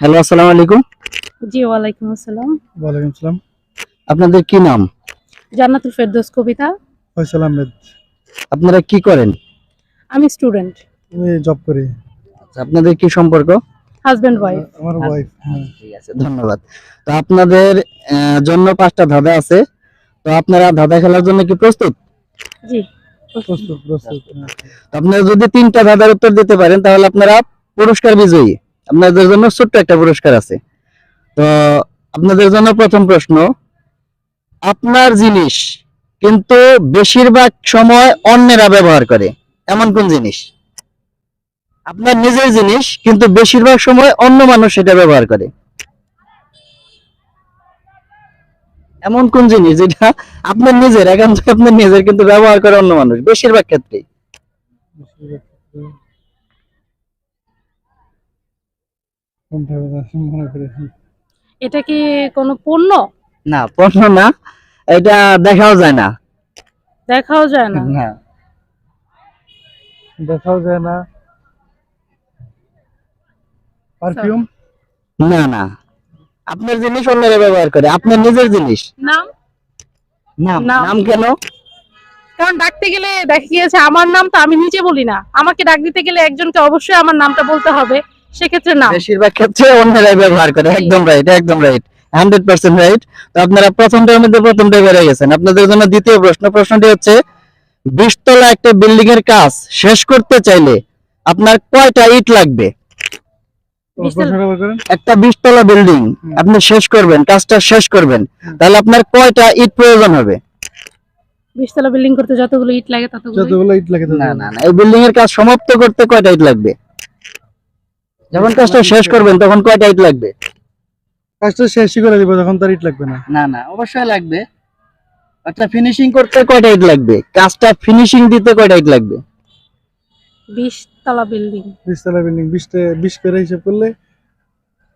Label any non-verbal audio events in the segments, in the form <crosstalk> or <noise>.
Hello আসসালামু আলাইকুম। জি ওয়ালাইকুম আসসালাম। ওয়ালাইকুম আসসালাম। আপনাদের কি নাম? জান্নাতুল ফেরদৌস কবিতা। ফয়সাল আহমেদ। আপনারা কি করেন? আমি স্টুডেন্ট। আমি জব করি। আচ্ছা, আপনাদের কি সম্পর্ক? Husband wife. আমার। ওয়াইফ হ্যাঁ। ঠিক আছে ধন্যবাদ। তো আপনাদের জন্য পাঁচটা ধাঁধা আছে। তো আপনারা ধাঁধা খেলার জন্য কি প্রস্তুত? জি প্রস্তুত প্রস্তুত। আপনারা যদি তিনটা ধাঁধার উত্তর দিতে পারেন তাহলে আপনারা পুরস্কার বিজয়ী। আপনাদের জন্য ছোট্ট একটা পুরস্কার আছে। তো আপনাদের জন্য প্রথম প্রশ্ন, আপনার জিনিস কিন্তু বেশিরভাগ সময় অন্যেরা ব্যবহার করে। এমন কোন জিনিস? আপনার নিজের জিনিস কিন্তু বেশিরভাগ সময় অন্য মানুষ সেটা ব্যবহার করে। এমন কোন জিনিস যেটা আপনার নিজের একান্ত আপনার নিজের কিন্তু ব্যবহার করে অন্য মানুষ, বেশিরভাগ ক্ষেত্রে কোনটা হবে না, মনে করি এটা কি কোনো পণ্য? না প্রশ্ন না এটা দেখাও যায় না। দেখাও যায় না? না। দেখাও যায় না। পারফিউম না না। আপনার জিনিস অন্যরা ব্যবহার করে আপনার নিজের জিনিস। নাম? নাম নাম। নাম কেন? কারণ ডাকতে গেলে দেখা গিয়েছে আমার নাম তো আমি নিজে বলি না। আমাকে ডাক দিতে গেলে একজনকে অবশ্যই আমার নামটা বলতে হবে। সেক্ষেত্রে নাম বেশিরভাগ ক্ষেত্রে অন্যরাই ব্যবহার করে একদম রাইট একদম রাইট হান্ড্রেড পার্সেন্ট রাইট তো আপনারা প্রথমটার মধ্যে প্রথমটা বেড়ে গেছেন। আপনাদের জন্য দ্বিতীয় প্রশ্ন প্রশ্নটি হচ্ছে বিশতলা একটা বিল্ডিং এর কাজ শেষ করতে চাইলে আপনার কয়টা ইট লাগবে? একটা বিশতলা বিল্ডিং আপনি শেষ করবেন কাজটা শেষ করবেন। তাহলে আপনার কয়টা ইট প্রয়োজন হবে? বিশতলা বিল্ডিং করতে যতগুলো ইট লাগে ততগুলো ইট লাগে না না না এই বিল্ডিং এর কাজ সমাপ্ত করতে কয়টা ইট লাগবে? যখন কাজটা শেষ করবেন তখন কয়টা ইট লাগবে? কাজটা শেষই করে দিব তখন তার ইট লাগবে না। না না অবশ্যই লাগবে। আচ্ছা ফিনিশিং করতে কয়টা ইট লাগবে? কাজটা ফিনিশিং দিতে কয়টা ইট লাগবে? বিশতলা বিল্ডিং বিশতলা বিল্ডিং বিশটা বিশ করে হিসাব করলে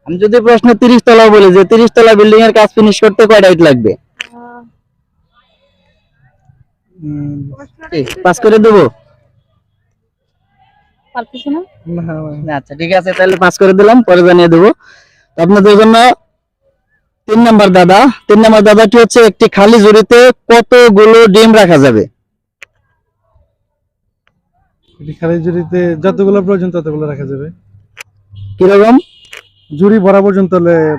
আমি যদি প্রশ্ন তিরিশ তলা বলি যে তিরিশ তলা বিল্ডিং এর কাজ ফিনিশ করতে কয়টা ইট লাগবে? পাস করে দেবো? পারতেছি না? না আচ্ছা ঠিক আছে তাহলে পাস করে দিলাম পরে জানিয়ে দেবো। আপনাদের জন্য তিন নাম্বার দাদা তিন নাম্বার দাদাটি হচ্ছে একটি খালি ঝুড়িতে কতগুলো ডিম রাখা যাবে? খালি জুড়িতে যতগুলো প্রয়োজন ততগুলো রাখা যাবে। কীরকম? জুড়ি ভরা পর্যন্ত লে-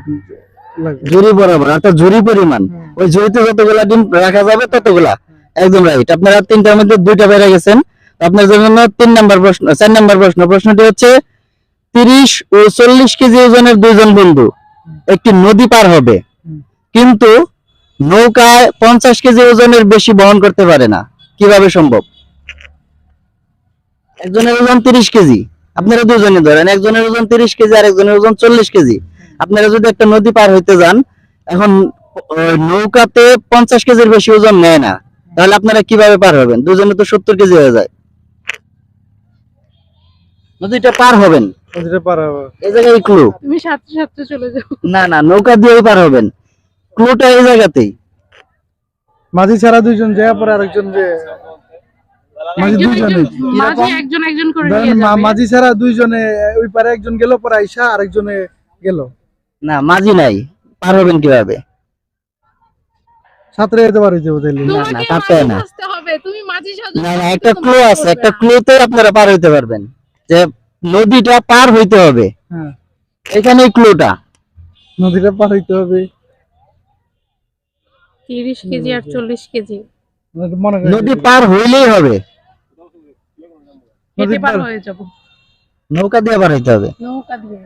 লাগবে। ঝুড়ি বরাবর অর্থাৎ ঝুড়ি পরিমাণ। ওই ঝুড়িতে যতগুলা ডিম রাখা যাবে ততগুলা। একদম রাইট আপনারা তিনটার মধ্যে দুইটা বেড়ে গেছেন। আপনার জন্য তিন নাম্বার প্রশ্ন, চার নাম্বার প্রশ্ন। প্রশ্নটি হচ্ছে, তিরিশ ও চল্লিশ কেজি ওজনের দুইজন বন্ধু, একটি নদী পার হবে। কিন্তু নৌকায় পঞ্চাশ কেজি ওজনের বেশি বহন করতে পারে না। কীভাবে সম্ভব? একজনের ওজন তিরিশ কেজি, আপনারা দুজনে ধরেন, একজনের ওজন তিরিশ কেজি, আর একজনের ওজন চল্লিশ কেজি। আপনারা যদি একটা নদী পার হইতে যান, এখন নৌকাতে পঞ্চাশ কেজির বেশি ওজন নেয় না। তাহলে আপনারা কীভাবে পার হবেন? দুজনে তো সত্তর কেজি হয়ে যায়। নদীটা পার হবেন। নদীটা পার হবে। এই জায়গায় ক্লু তুমি সাথে সাথে চলে যাও। না না নৌকা দিয়েই পার হবেন। ক্লুটা এই জায়গাতেই। মাঝি ছাড়া দুইজন যায় পরে আরেকজন যে মাঝি দুইজনে। একজন- একজন একজন করে নিয়ে যাবে। মাঝি ছাড়া দুইজনে ওই পারে একজন গেল পরে আইসা আরেকজনে গেল। না মাঝি নাই। পার হবেন কীভাবে? সাঁতরে যেতে পারি যে না, না, না। তুমি মাঝি সাজো না না একটা ক্লু আছে একটা ক্লুতে আপনারা পার হইতে পারবেন। যে নদীটা পার হইতে হবে। হ্যাঁ। এখানে ক্লুটা। নদীটা পার হইতে হবে। তিরিশ কেজি আর চল্লিশ কেজি। নদী পার হইলেই হবে। নৌকা দিয়ে পার হইতে হবে। নৌকা দিয়ে।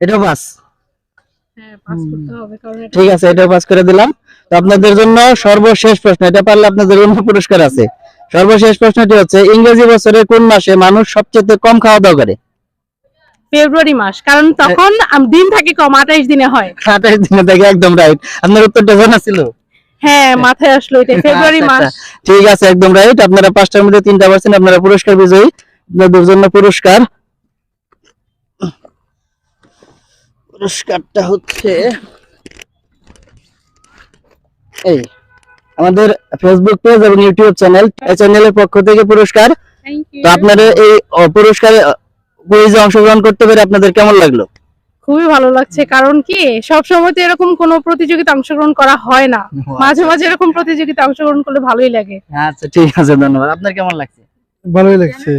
এটা বাস। হ্যাঁ পাস করতে হবে কারণ এটা ঠিক আছে এটা পাস করে দিলাম। তো আপনাদের জন্য সর্বশেষ প্রশ্ন এটা পারলে আপনাদের জন্য পুরস্কার আছে। সর্বশেষ প্রশ্নটি হচ্ছে ইংরেজি বছরের কোন মাসে মানুষ সবচেয়ে কম খাওয়া দাওয়া করে? ফেব্রুয়ারি মাস কারণ তখন দিন থাকে কম আঠাইশ দিনে হয়। <laughs> আঠাশ দিনে থেকে একদম রাইট আপনার উত্তরটা জানা ছিল? হ্যাঁ মাথায় আসলো এটা ফেব্রুয়ারি আচ্ছা, মাস। আচ্ছা। ঠিক আছে একদম রাইট আপনারা পাঁচটার মধ্যে তিনটা পার্সেন্ট আপনারা পুরস্কার বিজয়ী। আপনাদের জন্য পুরস্কার। পুরস্কারটা হচ্ছে এই। আমাদের ফেসবুক পেজ এবং ইউটিউব চ্যানেল এই চ্যানেলের পক্ষ থেকে পুরস্কার। তো আপনারা এই পুরস্কারে কুইজে অংশগ্রহণ করতে পেরে আপনাদের কেমন লাগল? খুবই ভালো লাগছে কারণ কি সব সময় তো এরকম কোন প্রতিযোগিতা অংশগ্রহণ করা হয় না। মাঝে মাঝে এরকম প্রতিযোগিতা অংশগ্রহণ করলে ভালোই লাগে। আচ্ছা ঠিক আছে ধন্যবাদ। আপনার কেমন লাগছে? ভালোই লাগছে।